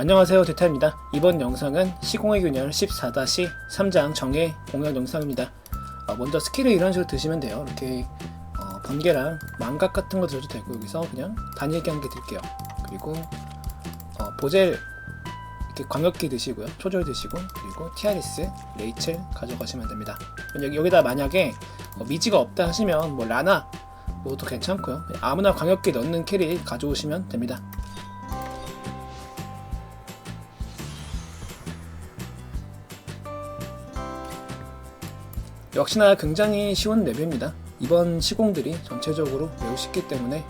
안녕하세요 대타입니다. 이번 영상은 시공의 균열 14-3장 정의 공연 영상입니다. 어, 먼저 스킬을 이런 식으로 드시면 돼요. 이렇게 어, 번개랑 망각 같은 거 드셔도 되고 여기서 그냥 한개 드릴게요. 그리고 어, 보젤 이렇게 광역기 드시고요. 초절 드시고 그리고 티아리스, 레이첼 가져가시면 됩니다. 여기, 여기다 만약에 어, 미지가 없다 하시면 뭐 라나 뭐도 괜찮고요. 아무나 광역기 넣는 캐릭 가져오시면 됩니다. 역시나 굉장히 쉬운 맵입니다. 이번 시공들이 전체적으로 매우 쉽기 때문에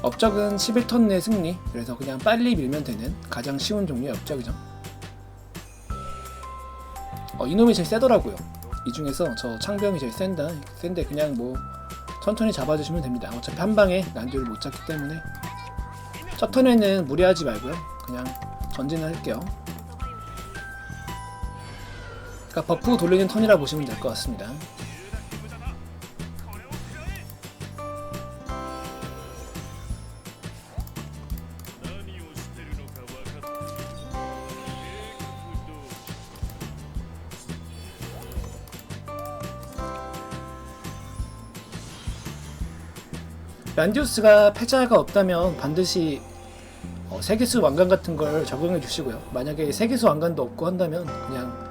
업적은 11턴 내 승리 그래서 그냥 빨리 밀면 되는 가장 쉬운 종류의 업적이죠. 어, 이놈이 제일 세더라고요. 이 중에서 저 창병이 제일 센다. 센데 그냥 뭐 천천히 잡아주시면 됩니다. 어차피 한 방에 난디를 못 잡기 때문에 첫 턴에는 무리하지 말고요. 그냥 전진을 할게요. 그러니까 버프 돌리는 턴이라 보시면 될 것 같습니다. 란디우스가 패자가 없다면 반드시 어, 세계수 왕관 같은 걸 적용해 주시고요. 만약에 세계수 왕관도 없고 한다면 그냥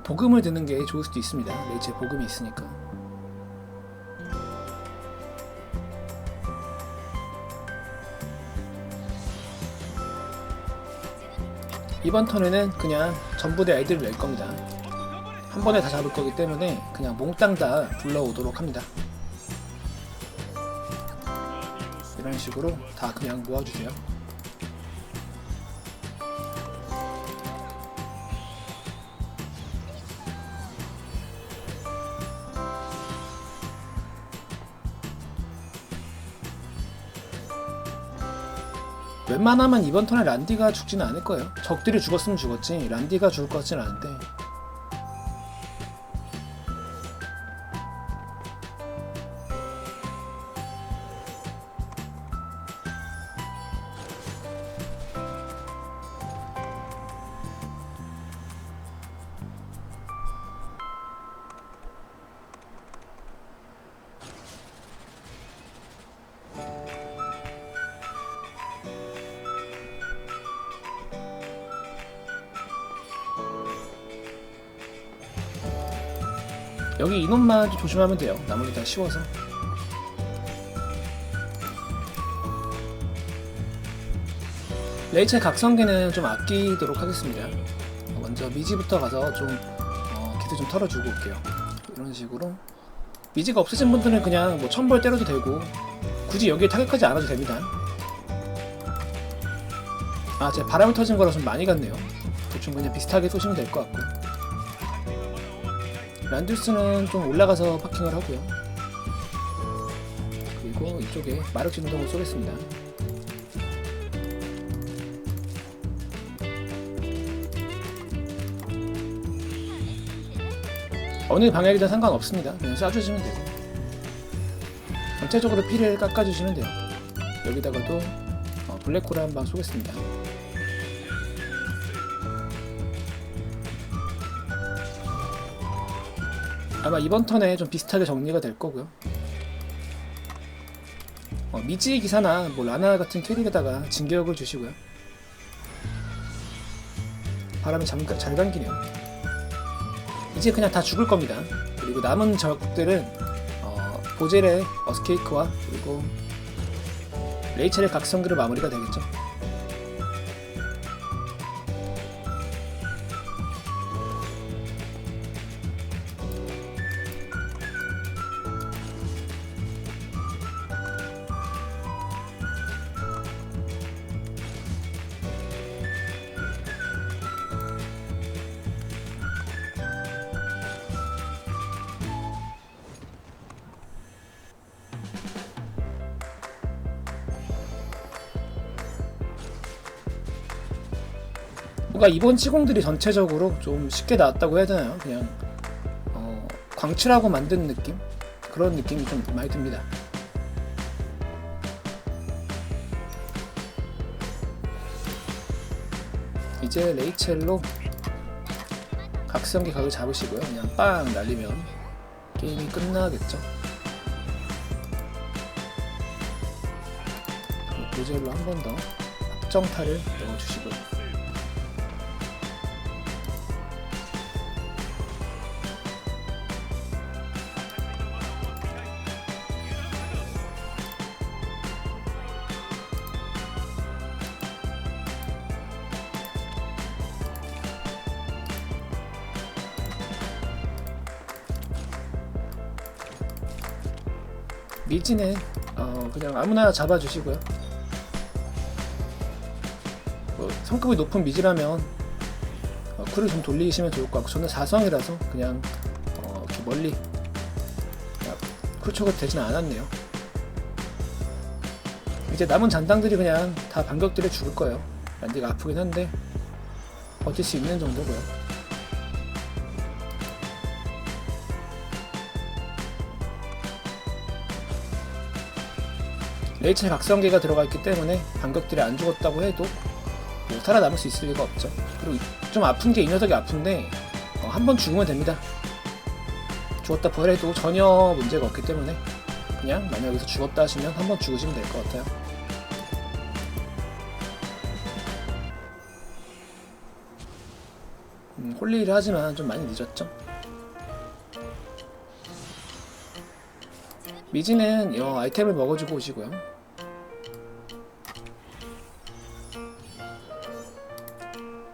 어, 복음을 드는 게 좋을 수도 있습니다. 레이첼 복음이 있으니까. 이번 턴에는 그냥 전부 다 애들을 낼 겁니다. 한 번에 다 잡을 거기 때문에 그냥 몽땅 다 불러오도록 합니다. 이런 식으로 다 그냥 모아주세요. 웬만하면 이번 턴에 란디가 죽지는 않을 거예요. 적들이 죽었으면 죽었지 란디가 죽을 것 같지는 않은데 여기 이놈만 조심하면 돼요. 나머지 다 쉬워서. 레이첼 각성기는 좀 아끼도록 하겠습니다. 어, 먼저 미지부터 가서 좀 어, 기도 좀 털어주고 올게요. 이런 식으로 미지가 없으신 분들은 그냥 뭐 천벌 때려도 되고 굳이 여기에 타격하지 않아도 됩니다. 아, 제가 바람이 터진 거라 좀 많이 갔네요. 대충 그냥 비슷하게 쏘시면 될 것 같고. 란두스는 좀 올라가서 파킹을 하고요. 그리고 이쪽에 마력 진동을 쏘겠습니다. 어느 방향이든 상관없습니다. 그냥 쏴주시면 되고. 전체적으로 피를 깎아주시면 돼요. 여기다가도 어, 블랙홀을 한 방 쏘겠습니다. 아마 이번 턴에 좀 비슷하게 정리가 될 거고요. 어, 미지 기사나 뭐 라나 같은 캐릭에다가 진격을 주시고요. 바람이 잠깐 잘 감기네요. 이제 그냥 다 죽을 겁니다. 그리고 남은 적들은 어, 보젤의 어스케이크와 그리고 레이첼의 각성기로 마무리가 되겠죠. 뭔가 이번 시공들이 전체적으로 좀 쉽게 나왔다고 해야 되나요? 그냥 어, 광칠하고 만든 느낌? 그런 느낌이 좀 많이 듭니다. 이제 레이첼로 각성기 각을 잡으시고요. 그냥 빵 날리면 게임이 끝나겠죠. 로젤로 한 번 더 확정타를 넣어주시고요. 미지는 어, 그냥 아무나 잡아주시고요. 뭐, 성급이 높은 미지라면 어, 쿨을 좀 돌리시면 좋을 것 같고 저는 4성이라서 그냥 어, 이렇게 멀리 아, 쿨 초가 되진 않았네요. 이제 남은 잔당들이 그냥 다 반격들에 죽을 거예요. 란디가 아프긴 한데 버틸 수 있는 정도고요. 레이첼 각성기가 들어가 있기 때문에 반격들이 안 죽었다고 해도 뭐 살아남을 수 있을 리가 없죠. 그리고 이- 좀 아픈 게 이 녀석이 아픈데 어, 한번 죽으면 됩니다. 죽었다 부활해도 전혀 문제가 없기 때문에 그냥 만약 여기서 죽었다 하시면 한번 죽으시면 될 것 같아요. 음, 홀리를 하지만 좀 많이 늦었죠. 미지는 이 아이템을 먹어주고 오시고요.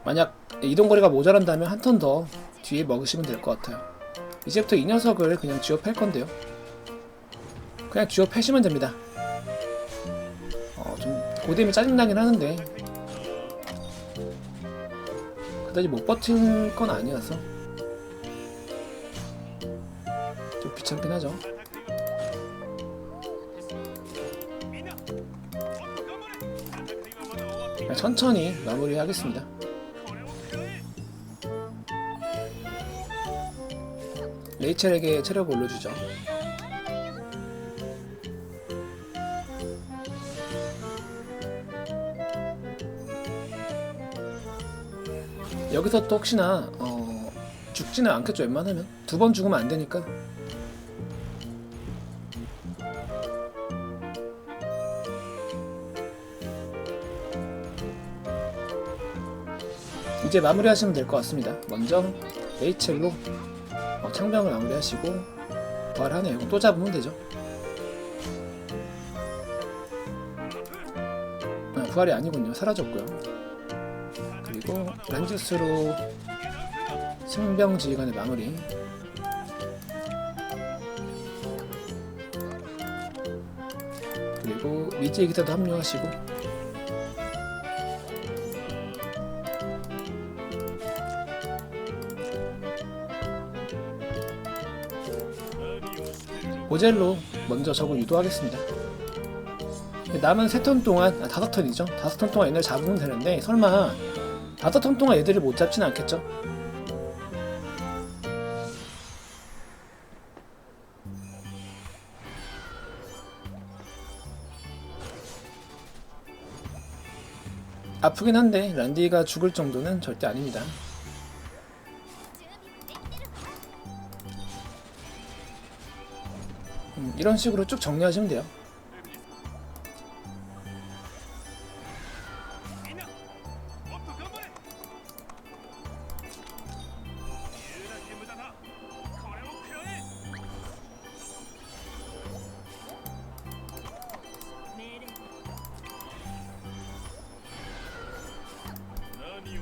만약 이동거리가 모자란다면 한 턴 더 뒤에 먹으시면 될 것 같아요. 이제부터 이 녀석을 그냥 쥐어 팰 건데요. 그냥 쥐어 패시면 됩니다. 어, 좀 고뎀이 짜증나긴 하는데 그다지 못 버틸 건 아니어서 좀 귀찮긴 하죠. 천천히 마무리하겠습니다. 레이첼에게 체력 올려주죠. 여기서 또 혹시나 어, 죽지는 않겠죠 웬만하면 두 번 죽으면 안 되니까 이제 마무리하시면 될 것 같습니다. 먼저 레이첼로 어, 창병을 마무리하시고 부활하네요. 또 잡으면 되죠. 아, 부활이 아니군요. 사라졌고요. 그리고 란주스로 승병지휘관의 마무리. 그리고 미지의 기사도 합류하시고 모젤로 먼저 적을 유도하겠습니다. 남은 세턴 동안 아, 다섯 턴이죠. 다섯 턴 동안 얘네를 잡으면 되는데 설마 다섯 턴 동안 얘들을 못 잡진 않겠죠? 아프긴 한데 란디가 죽을 정도는 절대 아닙니다. 이런 식으로 쭉 정리하시면 돼요.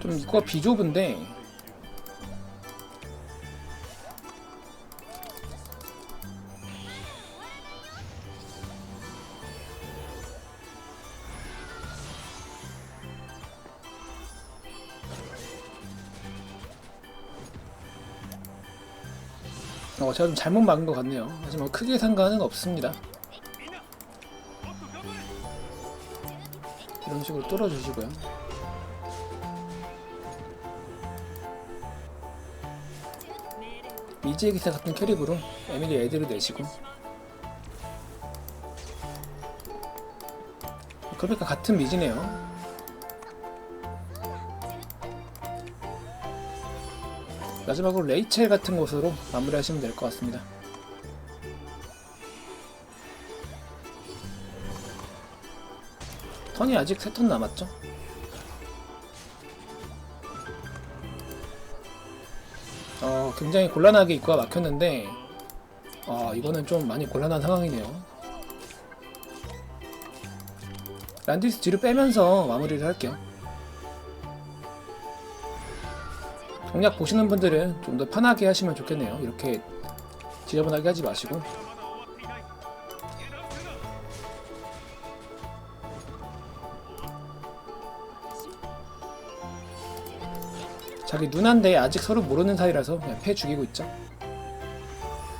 좀 이거 비좁은데 어, 제가 좀 잘못 막은 것 같네요. 하지만 크게 상관은 없습니다. 이런 식으로 뚫어주시고요. 미지의 기사 같은 캐릭으로 에밀리 애들을 내시고 그러니까 같은 미지네요. 마지막으로 레이첼 같은 곳으로 마무리하시면 될 것 같습니다. 턴이 아직 3턴 남았죠? 어, 굉장히 곤란하게 입구가 막혔는데 어, 이거는 좀 많이 곤란한 상황이네요. 란디스 뒤로 빼면서 마무리를 할게요. 공략 보시는 분들은 좀 더 편하게 하시면 좋겠네요. 이렇게 지저분하게 하지 마시고. 자기 누나인데 아직 서로 모르는 사이라서 그냥 패 죽이고 있죠.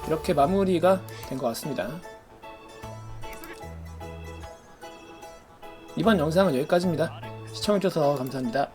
이렇게 마무리가 된 것 같습니다. 이번 영상은 여기까지입니다. 시청해주셔서 감사합니다.